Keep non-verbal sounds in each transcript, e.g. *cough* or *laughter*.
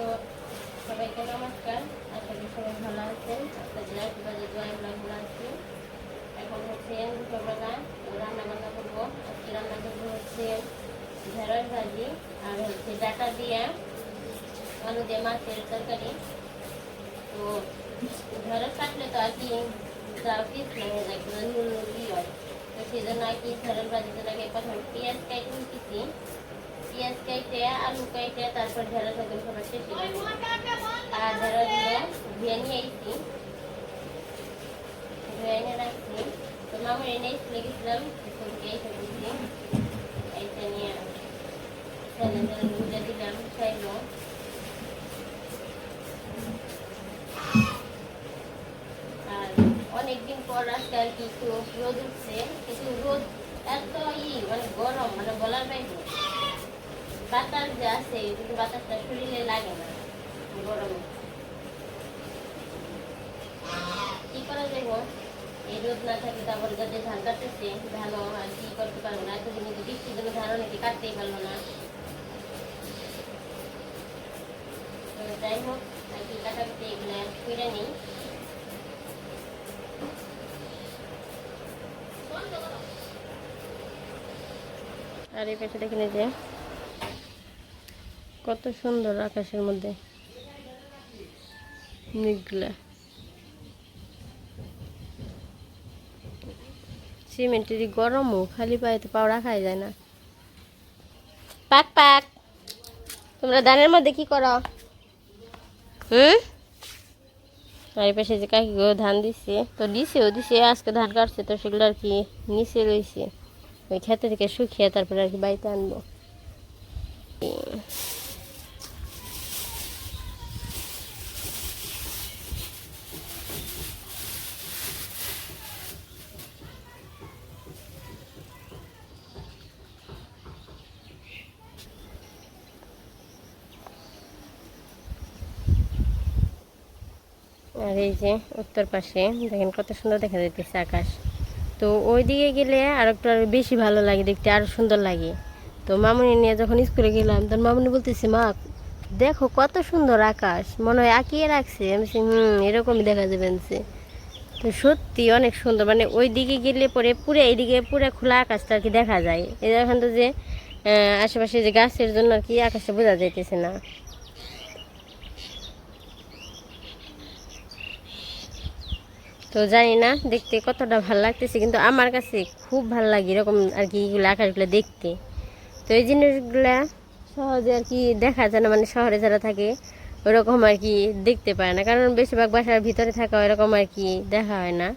তো সবাইকে নমস্কার আশা করি সবাই ভালো আছেন আপনাদের আশীর্বাদে জয় আমরা ভালো আছি এখন হচ্ছে দুপুরবেলা রান্না বান্না করব আজকে রান্না করব হচ্ছে ঢেঁড়স ভাজি আর হচ্ছে ডাটা দিয়ে আলু দিয়ে মাছের তরকারি তো ঢেঁড়স কাটলে তো আর কি যা পিস হয়ে যায় পুরো নুন নুন দিয়ে হয় তো সেই জন্য আর কি ঢেঁড়স ভাজিতে লাগে প্রথমে পেঁয়াজ কেটে নিতেছি পেঁয়াজ কেটে আলু কেটে তারপর ঢেঁড়স একদম সবার শেষে দেবো। আর ঢেঁড়সগুলো ধুয়ে নিয়ে এসেছি ধুয়ে এনে রাখছি তো মামুর এনে স্কুলে গেছিলাম স্কুলকে এসে বুঝছি এইটা নিয়ে ছেলে ছেলে বুঝে দিলাম খাইলো আর অনেকদিন পর আজকে আর কি একটু রোদ উঠছে কিন্তু রোদ এত ই মানে গরম মানে বলার বাইরে বাতাস যে আছে, কিন্তু বাতাসটা শরীরে লাগে না, গরমে। কি করা যাব? এই রোদ না থাকে তারপর যাদের ধান কাটতেছে ধানও আর কি করতে পারব না, এতদিন কিন্তু বৃষ্টির জন্য ধান অনেকে কাটতেই পারল না। যাই হোক, আর কি কাটাকুটি এগুলো করে নিই। আর এই দেখেন এই যে কত সুন্দর আকাশের মধ্যে। মেঘগুলা সিমেন্টেরই গরমও খালি পায়ে তো পাও রাখাই যায় না। পাক পাক। তোমরা ধানের মধ্যে কি করো? হুম? আর পাশে যে কাকি গো ধান দিচ্ছে তো দিছেও দিছে আজকে ধান কাটছে তো সেগুলো আর কি নিচে রয়েছে ওই খেতে থেকে শুকিয়ে তারপরে আর কি বাড়িতে আনব। আর এই যে উত্তর পাশে, দেখেন কত সুন্দর দেখা যাইতেছে আকাশ। তো ওই দিকে গেলে আর একটু আরও বেশি ভালো লাগে, দেখতে আরও সুন্দর লাগে। তো মামুনি নিয়ে যখন স্কুলে গেলাম, তখন মামুনি বলতেছে, মা, দেখো কত সুন্দর আকাশ, মনে হয় আঁকিয়ে রাখছে। আমি হুম, এরকমই দেখা যাবে। তো সত্যি অনেক সুন্দর। মানে ওই দিকে গেলে পরে পুরো, এইদিকে পুরো খোলা আকাশটা আর কি দেখা যায়। এখন তো যে আশেপাশে যে গাছের জন্য আর কি আকাশটা বোঝা যাইতেছে না। তো জানি না, দেখতে কতটা ভালো লাগতেছে, কিন্তু আমার কাছে খুব ভালো লাগে এরকম আর কি এগুলো আকাশগুলো দেখতে। তো এই জিনিসগুলা সহজে আর কি দেখা যায় না মানে শহরে যারা থাকে, ওরকম আর কি দেখতে পায় না। কারণ বেশিরভাগ বাসার ভিতরে থাকা ওরকম আর কি দেখা হয় না।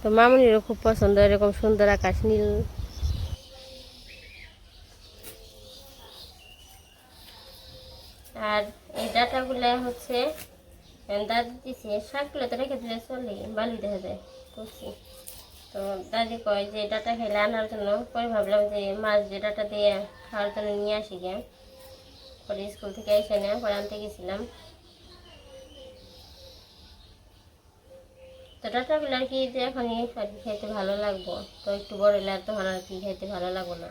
তো মামুনিরও খুব পছন্দ, এরকম সুন্দর আকাশ, নীল। আর এই ডাটাগুলো হচ্ছে দাদি দিছে শাকগুলো তো রেখে দিলে চলে বালি দেখা যায়, করছি। তো দাদি কয় যে ডাটা খেলে আনার জন্য পরে ভাবলাম যে মাছ যে ডাটা দিয়ে খাওয়ার জন্য নিয়ে আসি গে। পরে স্কুল থেকে এসে না পরে আনতে গেছিলাম। তো ডাটাগুলো আর কি যে এখনই আর কি খেতে ভালো লাগবো, তো একটু বড় হলে আর তখন আর কি খেতে ভালো লাগবো না।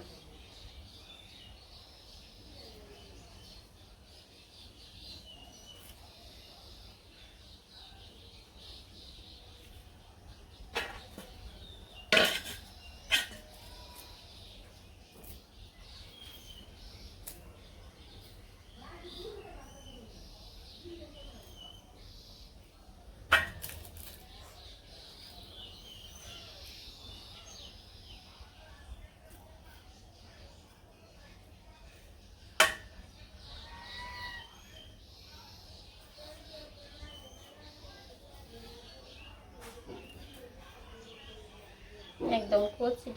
একদম কচি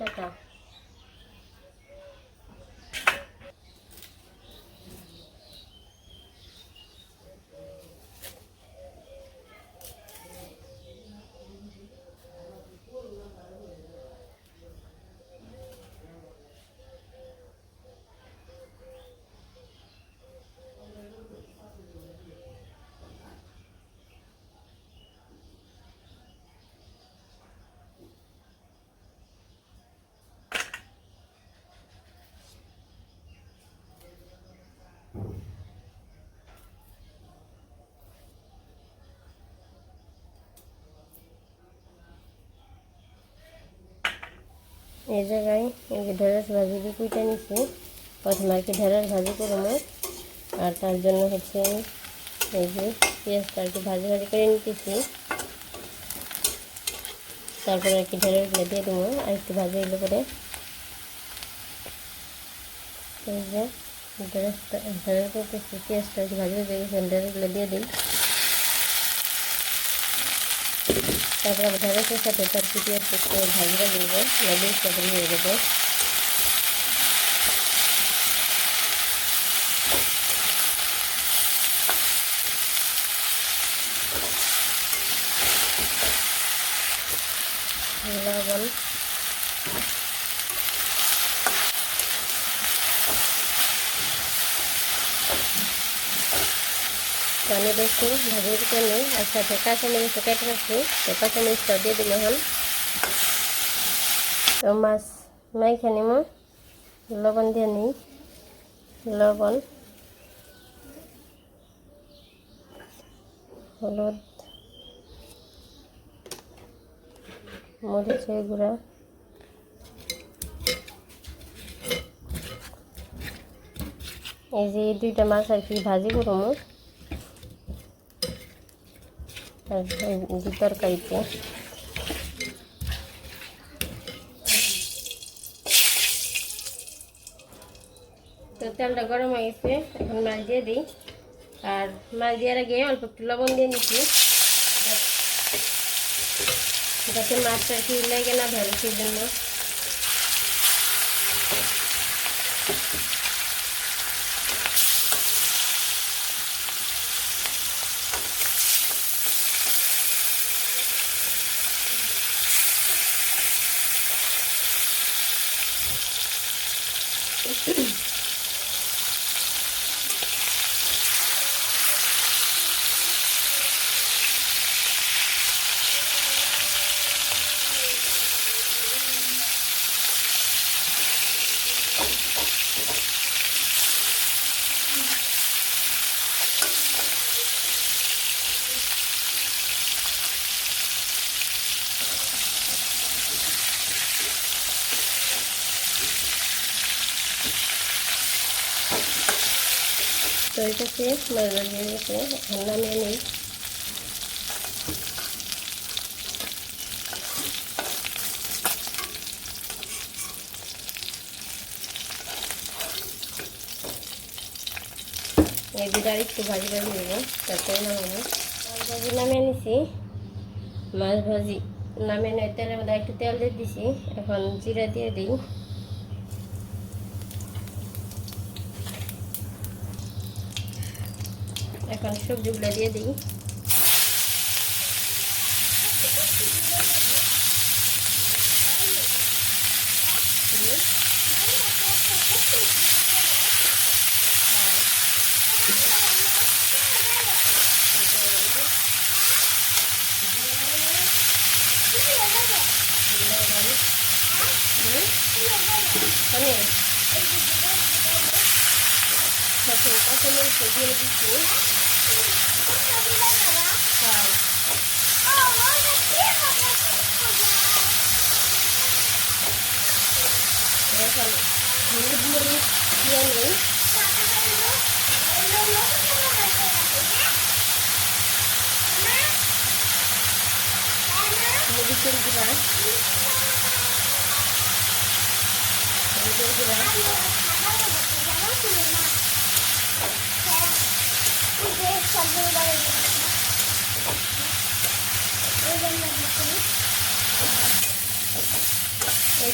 এই জায়গায় এই যে ঢেঁড়স ভাজি দিয়ে কুইটা নিচ্ছি প্রথমে আর কি ঢেঁড়স ভাজি করব আর তার জন্য হচ্ছে এই যে পেঁয়াজটা আর কি ভাজি ভাজি করে নিতেছি। তারপরে আর কি ঢেঁড়সগুলো দিয়ে দেবো, আর একটু ভাজি এগুলো করে এই যে ঢেঁড়সটা ঢেঁড়স করতেছি, পেঁয়াজটা আর কি ভাজি ভাজি ঢেঁড়সগুলো দিয়ে দিই। তারপরে ঢেঁড়সের সাথে তার কি পেঁয়াজটা একটু ভাজি ভাজি দেবো লেবু হয়ে যাবে লবণ তো আমি দেখছি ভাজির জন্য আর সাথে কাঁচামরিচ কেটে রাখছি তো কাঁচামরিচটা দিয়ে দিলে এখন। তো মাছ মাইখা নিব লবণ দিয়ে নিই লবণ, হলুদ মরিচের গুঁড়া। এই যে দুইটা মাছ আর কি ভাজি করব। তরকারিতে তো তেলটা গরম হয়ে গেছে, এখন মাছ দিয়ে দিই। আর মাছ দেওয়ার আগে অল্প একটু লবণ দিয়ে নিচ্ছি। যাতে মাছটা কি লেগে না ধরে সেই জন্য। এটা শেষ মাছ দিয়ে গেছে, এখন নামিয়ে নিই। এই দুটো একটু ভাজি ভাজি দেবো তারপরে নামাবো। মাছ ভাজি নামিয়ে নিছি। মাছ ভাজি নামিয়ে নিয়ে তেলের মধ্যে একটু তেল দিয়ে দিছি, এখন জিরা দিয়ে দিই। এখন সবজিগুলো দিয়ে দিই পনির সাথে কাঁচামরিচ দিয়ে দিচ্ছি হ্যাঁ এখন হলুদ মরিচ দিয়ে নিই মরিচের গুঁড়া মরিচের গুঁড়া এই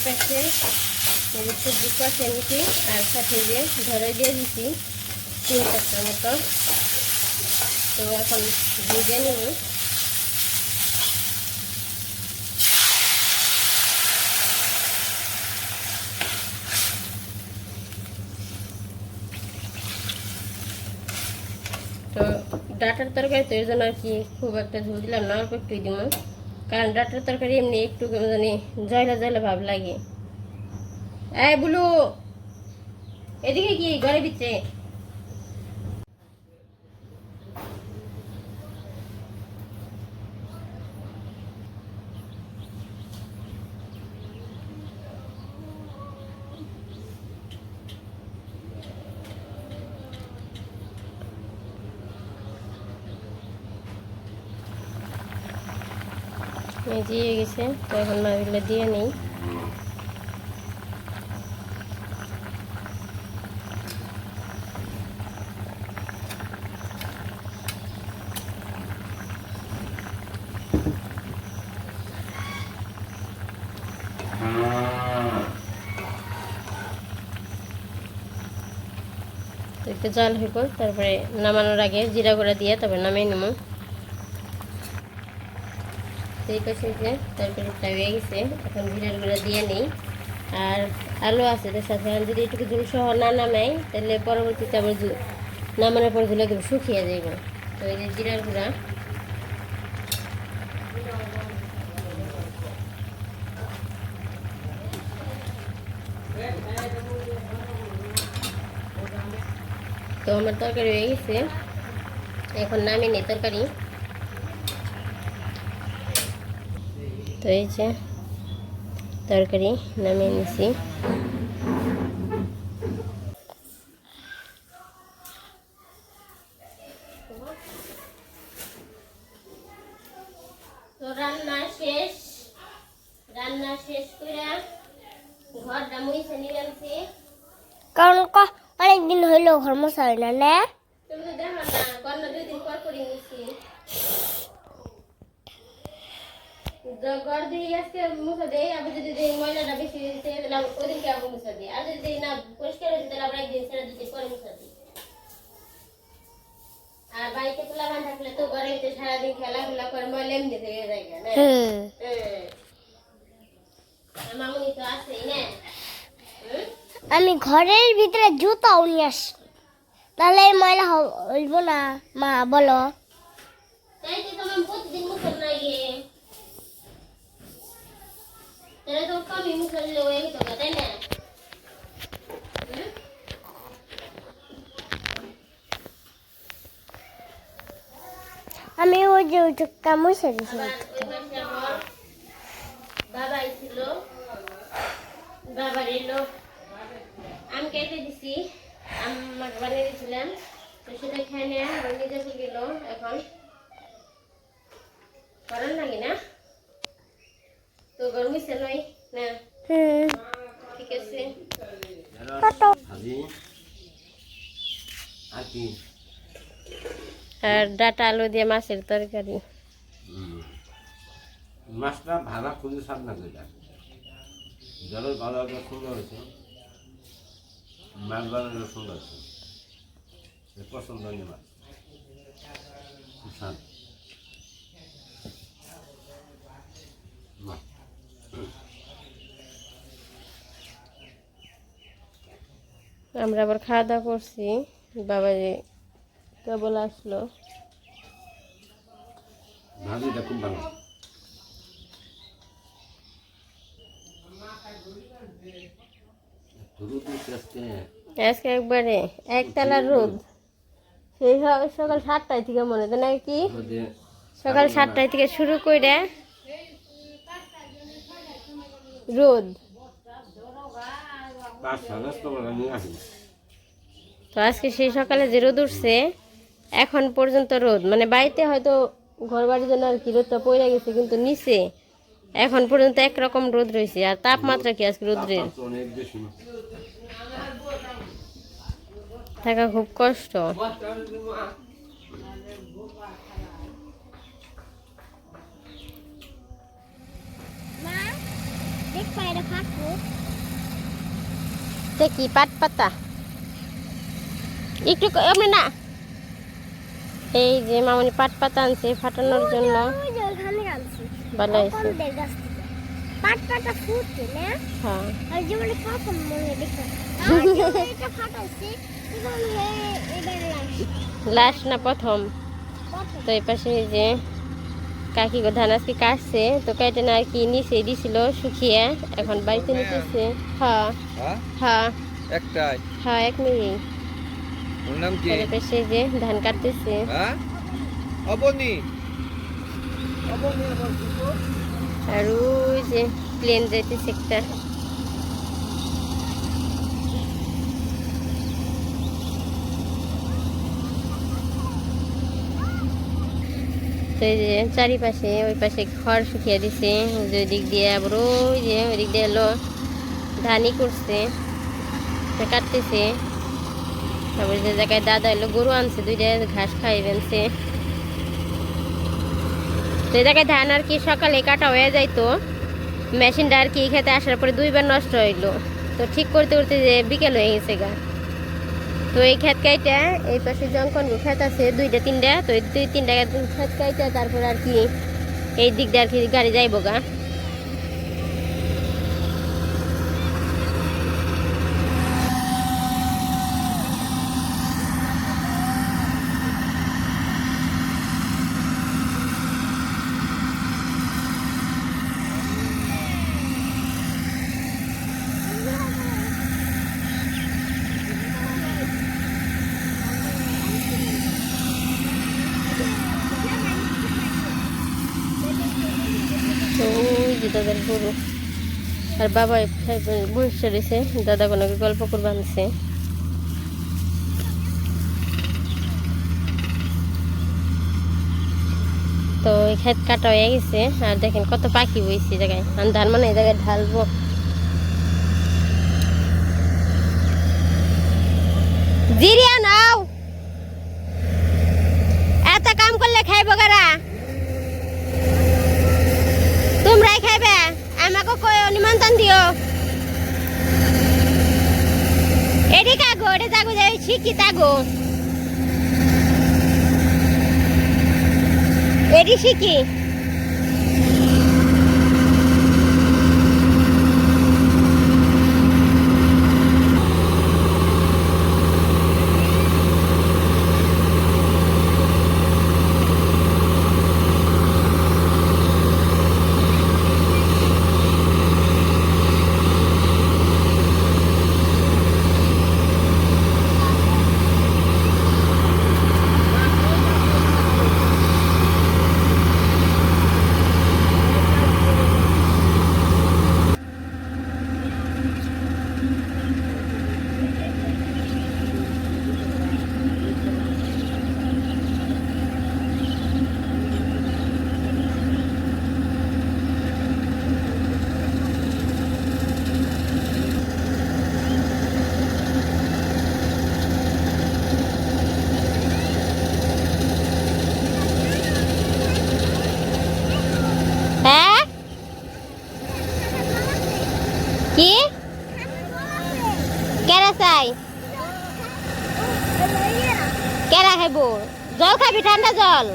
পাশে সবজি কষে নিচ্ছি আর সাথে যে ধরে দিয়ে দিচ্ছি তিন চারটার মতো। তো এখন ভেজে নেব তো ডাটার তরকারি তো এই জন্য আর কি খুব একটা ঝোল দিলাম না, অল্প একটুই দিব। কারণ ডাটার তরকারি এমনি একটু জানি জয়লা জয়লা ভাব লাগে। এই বলু, এদিকে কি ঘরে ভিতরে এই যে হয়ে গেছে, তো এখন মাছগুলো দিয়ে নেই। একটু জাল হইব, তারপরে নামানোর আগে জিরা গুঁড়া দিয়ে তারপরে নামিয়ে নেব। এই পাশে যে তরকারিটা হয়ে গেছে, এখন জিরার গুঁড়া দিয়ে নিই। আর আলু আছে তার সাথে যদি একটু জল সহ না নামাই, তাহলে পরবর্তীতে আবার নামানোর পর জল একদম শুকিয়ে যাবে তো এই যে জিরার গুঁড়া। তো আমার তরকারি হয়ে গেছে। এখন নামিয়ে নিই তরকারি। তো এই যে তরকারি নামিয়ে নিছি। তো রান্না শেষ। রান্না শেষ করে ঘরটা মুইছে নিয়ে আনছি কারণ ক- অনেকদিন হইল ঘর মশা হয় না না? তুমি দেখো না কর্ণ দুই দিন পর করে নিছি। দিয়ে আজকে মুছে দেয় আবার যদি দেই ময়লাটা বেশি হয়েছে তাহলে আবার ওদিনকে আবার মুছে দিই। আর যদি না পরিষ্কার হয়েছে তাহলে আবার একদিন ছেড়ে দিতে পরে মুছে দিই। আর বাড়িতে পোলাবান থাকলে তো ঘরে ভিতরে সারাদিন খেলাধুলা করে ময়লা এমনি থেকে যায় না? হুম হ্যাঁ। আর মামুনি তো আছেই না? আমি ঘরের ভিতরে জুতাও নিয়ে আসি। তাহলে ময়লা হইব না মা বলো। তাই তো তোমার প্রতিদিন গিয়ে তাহলে তো কমই মুখল হয়ে গেত তাই না আমি ওই যে ওই পাশে আমার বাবা ছিল বাবার এলো আম কেটে দিছি আমার বানিয়ে দিয়েছিলাম তো সেটা খেয়ে নিয়ে নিজে গেল এখন করার লাগে না তো গরমিছে নয় না? হুম। ঠিক আছে। ভাজি আর কি আর ডাটা আলু দিয়ে মাছের তরকারি। মাছটা ভাড়া খুঁজে সার না যেটা জলের ভালো সুন্দর হয়েছে। মাছ বানানো সুন্দর হয়েছে। এ পছন্দ হয়নি মাছ আমরা আবার খাওয়া দাওয়া করছি। বাবা যে কেবল আসলো। আজকে একবারে একতলা রোদ। সেই সকাল সাতটায় থেকে মনে হয় নাকি সকাল সাতটায় থেকে শুরু করে রোদ পাঁচ সাড়ে দশটা নিয়ে আসি তো আজকে সেই সকালে যে রোদ উঠছে, এখন পর্যন্ত রোদ। মানে বাড়িতে হয়তো ঘর বাড়ির জন্য আর কি রোদটা পড়ে গেছে, কিন্তু নিচে এখন পর্যন্ত একরকম রোদ রয়েছে। আর তাপমাত্রা কি আজকে রোদ্রের? থাকা খুব কষ্ট। মা, দেখ পায়রা ফাটবো এটা কি পাট পাতা? একটু এমনি না। এই যে মামনি পাট পাতা আনছে ফাটানোর জন্য। যে ভালো হয়েছে। পাট পাটা ফুটছে না? হ্যাঁ। আর মনে *laughs* এটা ফাটাইছে লাগছে লাস্ট না প্রথম? তো এই পাশে যে কাকি ধান আজকে কাটছে তো কেটে না আর কি নিচে দিছিল শুকিয়ে এখন বাড়িতে নিতেছে। হ্যাঁ। হ্যাঁ? হ্যাঁ। একটাই? হ্যাঁ এক মিনিট ওর নাম কি? তার যে ধান কাটতেছে। হ্যাঁ? অবনি। আর ওই যে প্লেন যাইতেছে একটা। তো এই যে চারিপাশে ওই পাশে খড় শুকিয়ে দিছে ওই দিক দিয়ে আবার ওই যে ওই দিক দিয়ে এলো ধানি করছে কাটতেছে। তারপরে যে জায়গায় দাদা এলো, গরু আনছে, দুইটা ঘাস খাই বেনছে তো এই জায়গায় ধান আর কি সকালে কাটা হয়ে যাইতো, মেশিনটা আর কি খেতে আসার পরে দুইবার নষ্ট হইল। তো ঠিক করতে করতে যে বিকেল হয়ে গেছে গা। তো এই খেত কাইটা, এই পাশে যখন খেত আছে, দুইটা, তিনটা, তো এই দুই, তিনটা খেত কাইটা, তারপর আর কি এই দিক দিয়ে আর কি গাড়ি যাইব গা তো ওই যে দাদার গরু। আর বাবা বসে রয়েছে, দাদা কোনো গল্প করবে আনছে তো খেত কাটা হয়ে গেছে, আর দেখেন কত পাখি বইছে জায়গায়। আর ধান মানে এই জায়গায় ঢালবো। জিরিয়া যাগো যাই শিখি তাগো। শিখি হ্যাঁ কি কেরা চাই কেরা খাইব জল জল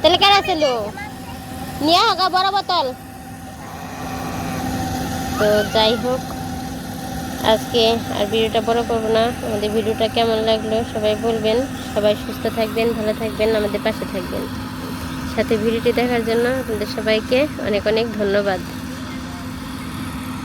তাহলে কেন ছিল নিয়ে হোক বড় বোতল। তো যাই হোক, আজকে আর ভিডিওটা বড় করব না। আমাদের ভিডিওটা কেমন লাগল সবাই বলবেন। সবাই সুস্থ থাকবেন, ভালো থাকবেন, আমাদের পাশে থাকবেন। সাথে ভিডিওটি দেখার জন্য আপনাদের সবাইকে অনেক অনেক ধন্যবাদ।